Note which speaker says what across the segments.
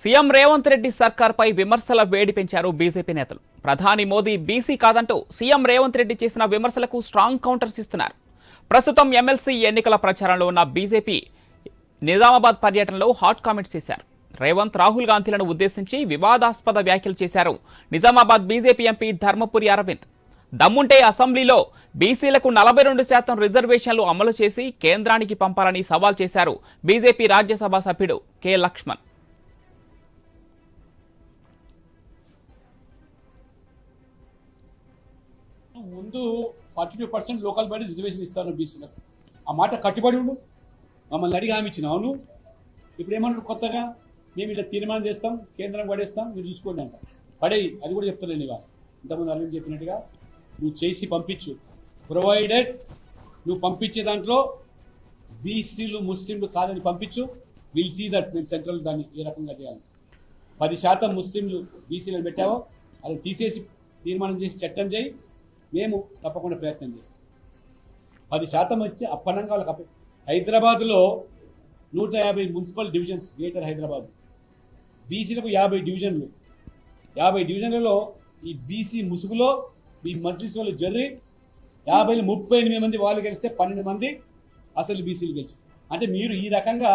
Speaker 1: CM Revanth Reddy సర్కార్పై విమర్శల వేడి పెంచారు బీజేపీ నేతలు. ప్రధాని మోదీ బీసీ కాదంటూ సీఎం రేవంత్ రెడ్డి చేసిన విమర్శలకు స్ట్రాంగ్ కౌంటర్స్ ఇస్తున్నారు. ప్రస్తుతం ఎమ్మెల్సీ ఎన్నికల ప్రచారంలో ఉన్న బీజేపీ నిజామాబాద్ పర్యటనలో హాట్ కామెంట్స్ చేశారు. రేవంత్ రాహుల్ గాంధీలను ఉద్దేశించి వివాదాస్పద వ్యాఖ్యలు చేశారు నిజామాబాద్ బీజేపీ ఎంపీ ధర్మపురి అరవింద్. దమ్ముంటే అసెంబ్లీలో బీసీలకు నలభై రెండు శాతం రిజర్వేషన్లు అమలు చేసి కేంద్రానికి పంపాలని సవాల్ చేశారు బీజేపీ రాజ్యసభ సభ్యుడు కె లక్ష్మణ్.
Speaker 2: ముందు forty two percent local body reservation ఇస్తాను బీసీలకు. ఆ మాట కట్టుబడి ఉండు. మమ్మల్ని అడిగి హామీ ఇచ్చిన అవును. ఇప్పుడు ఏమంటారు కొత్తగా? మేము ఇలా తీర్మానం చేస్తాం కేంద్రం పడేస్తాం మీరు చూసుకోండి అంట. పడేయి అది కూడా చెప్తలేను ఇక ఇంతకుముందు అరవింద్ చెప్పినట్టుగా నువ్వు చేసి పంపించు. ప్రొవైడెడ్ నువ్వు పంపించే దాంట్లో బీసీలు ముస్లింలు కాదని పంపించు. విల్ సీ దట్ మేము సెంట్రల్ దాన్ని ఏ రకంగా చేయాలి. పది శాతం ముస్లింలు బీసీలను పెట్టావో అది తీసేసి తీర్మానం చేసి చట్టం చేయి. మేము తప్పకుండా ప్రయత్నం చేస్తాం. పది శాతం వచ్చి అప్పనంగా వాళ్ళకి హైదరాబాద్లో నూట యాభై మున్సిపల్ డివిజన్స్ గ్రేటర్ హైదరాబాద్. బీసీలకు యాభై డివిజన్లు. యాభై డివిజన్లలో ఈ బీసీ ముసుగులో ఈ మంత్రి వాళ్ళు జర్రి యాభై ముప్పై ఎనిమిది మంది వాళ్ళు గెలిస్తే పన్నెండు మంది అసలు బీసీలు గెలిచి అంటే మీరు ఈ రకంగా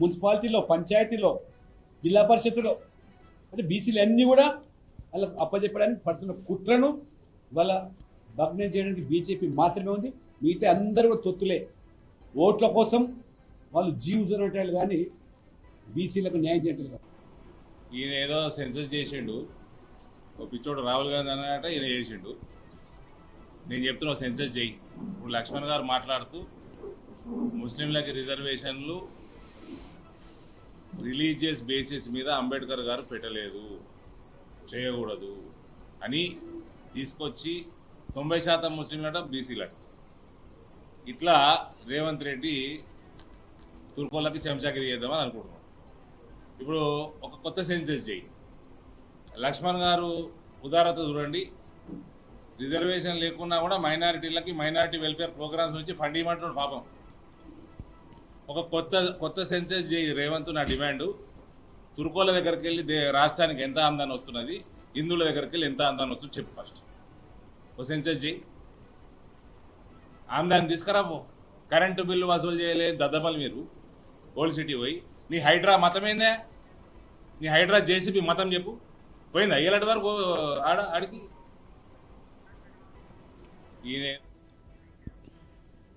Speaker 2: మున్సిపాలిటీలో పంచాయతీలో జిల్లా పరిషత్తులో అంటే బీసీలు అన్నీ కూడా వాళ్ళకు అప్పచెప్పడానికి పడుతున్న కుట్రను వాళ్ళ భగ్నం చేయడానికి బీజేపీ మాత్రమే ఉంది. మిగతా అందరూ తొత్తులే. ఓట్ల కోసం వాళ్ళు జీవిస్తున్నట్టు కానీ బీసీలకు న్యాయం చేయట్లేదు కాదు.
Speaker 3: ఈయన ఏదో సెన్సెస్ చేసిండు. ఒక పిచ్చోడు రాహుల్ గాంధీ అన్నట ఈయన చేసిండు. నేను చెప్తున్నా సెన్సెస్ చేయి. ఇప్పుడు లక్ష్మణ్ గారు మాట్లాడుతూ ముస్లింలకి రిజర్వేషన్లు రిలీజియస్ బేసిస్ మీద అంబేద్కర్ గారు పెట్టలేదు. చేయకూడదు అని తీసుకొచ్చి తొంభై శాతం ముస్లింలట బీసీలట ఇట్లా రేవంత్ రెడ్డి తూర్పులకి చెంచాగిరి చేద్దామని అనుకుంటున్నాం ఇప్పుడు ఒక కొత్త సెన్సెస్ చేయి. లక్ష్మణ్ గారు ఉదారత చూడండి. రిజర్వేషన్ లేకున్నా కూడా మైనారిటీలకి మైనారిటీ వెల్ఫేర్ ప్రోగ్రామ్స్ నుంచి ఫండ్ ఇవ్వమంటున్నాడు పాపం. ఒక కొత్త కొత్త సెన్సెస్ చేయి రేవంత్ నా డిమాండ్. తుర్కోల దగ్గరికి వెళ్ళి దే- రాష్ట్రానికి ఎంత ఆమ్దాని వస్తున్నది హిందువుల దగ్గరికి వెళ్ళి ఎంత ఆమ్దాని వస్తుంది చెప్పు ఫస్ట్. ఒక సెన్సెస్ చేయి ఆమ్దాని తీసుకురా పో కరెంటు బిల్లు వసూలు చేయలేదు దద్దమలు మీరు. ఓల్డ్ సిటీ పోయి. నీ హైడ్రా మతమేందే? నీ హైడ్రా జేసీబీ మతం చెప్పు. పోయిందా? ఏలాంటి వరకు ఆడ ఆడికి. ఈయన